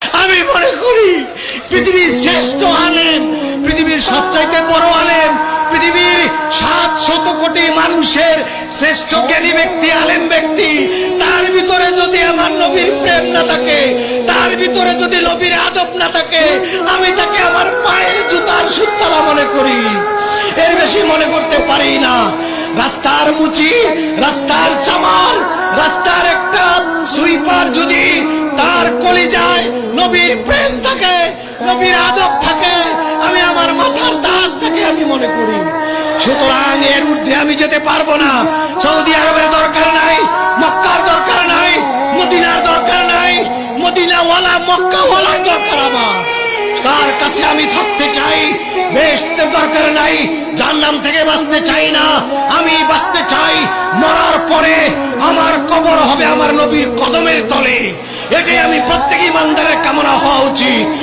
আমি মনে করি পৃথিবীর শ্রেষ্ঠ আলেম, পৃথিবীর সবচাইতে বড় আলেম, পৃথিবীর সাত শত কোটি মানুষের শ্রেষ্ঠ জ্ঞানী ব্যক্তি, আলেম ব্যক্তি, তার ভিতরে যদি আমার নবীর প্রেম না থাকে, তার ভিতরে যদি নবীর আদব না থাকে, আমি তাকে আমার পায়ের জুতার সুতলা মনে করি। এর বেশি মনে করতে পারি না। রাস্তার মুচি, রাস্তার চামার, রাস্তার একটা প্রেম থাকে নবীর আদব থাকে, আমি আমার মাথার দাস থাকে আমি মনে করি। সুতরাং এর ঊর্ধ্বে আমি যেতে পারব না। সৌদি আরবের দরকার নাই, মক্কার দরকার নাই, মদিনার দরকার নাই, মদিনাওয়ালা, মক্কাওয়ালার দরকার আমার। তার কাছে আমি থাকতে চাই বেশতে দরকার নাই জান্নাম থেকে বাঁচতে চাই না। আমি বাঁচতে চাই, মরার পরে আমার কবর হবে আমার নবীর কদমের তলে। এটাই আমি প্রত্যেক ইমানদারের 好记。